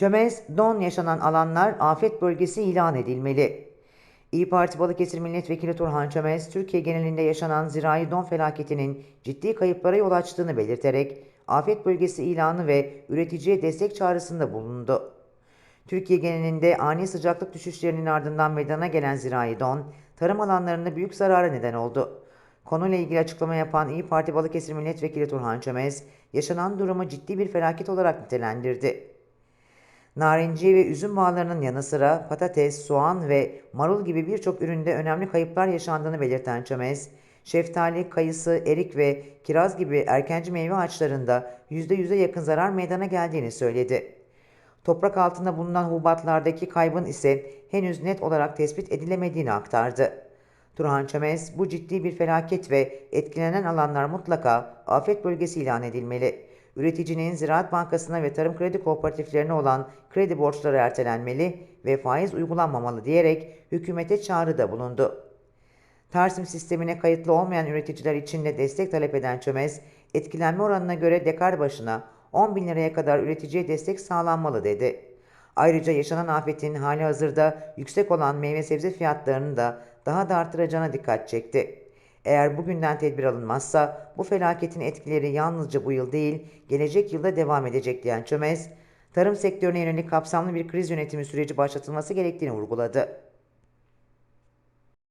Çömez, don yaşanan alanlar afet bölgesi ilan edilmeli. İyi Parti Balıkesir Milletvekili Turhan Çömez, Türkiye genelinde yaşanan zirai don felaketinin ciddi kayıplara yol açtığını belirterek afet bölgesi ilanı ve üreticiye destek çağrısında bulundu. Türkiye genelinde ani sıcaklık düşüşlerinin ardından meydana gelen zirai don, tarım alanlarında büyük zarara neden oldu. Konuyla ilgili açıklama yapan İyi Parti Balıkesir Milletvekili Turhan Çömez, yaşanan durumu ciddi bir felaket olarak nitelendirdi. Narenciye ve üzüm bağlarının yanı sıra patates, soğan ve marul gibi birçok üründe önemli kayıplar yaşandığını belirten Çömez, şeftali, kayısı, erik ve kiraz gibi erkenci meyve ağaçlarında %100'e yakın zarar meydana geldiğini söyledi. Toprak altında bulunan hububatlardaki kaybın ise henüz net olarak tespit edilemediğini aktardı. Turhan Çömez, bu ciddi bir felaket ve etkilenen alanlar mutlaka afet bölgesi ilan edilmeli. Üreticinin Ziraat Bankası'na ve tarım kredi kooperatiflerine olan kredi borçları ertelenmeli ve faiz uygulanmamalı diyerek hükümete çağrıda bulundu. Tarsim sistemine kayıtlı olmayan üreticiler için de destek talep eden Çömez, etkilenme oranına göre dekar başına 10 bin liraya kadar üreticiye destek sağlanmalı dedi. Ayrıca yaşanan afetin hali hazırda yüksek olan meyve sebze fiyatlarını da daha da artıracağına dikkat çekti. Eğer bugünden tedbir alınmazsa bu felaketin etkileri yalnızca bu yıl değil, gelecek yılda devam edecek diyen Çömez, tarım sektörüne yönelik kapsamlı bir kriz yönetimi süreci başlatılması gerektiğini vurguladı.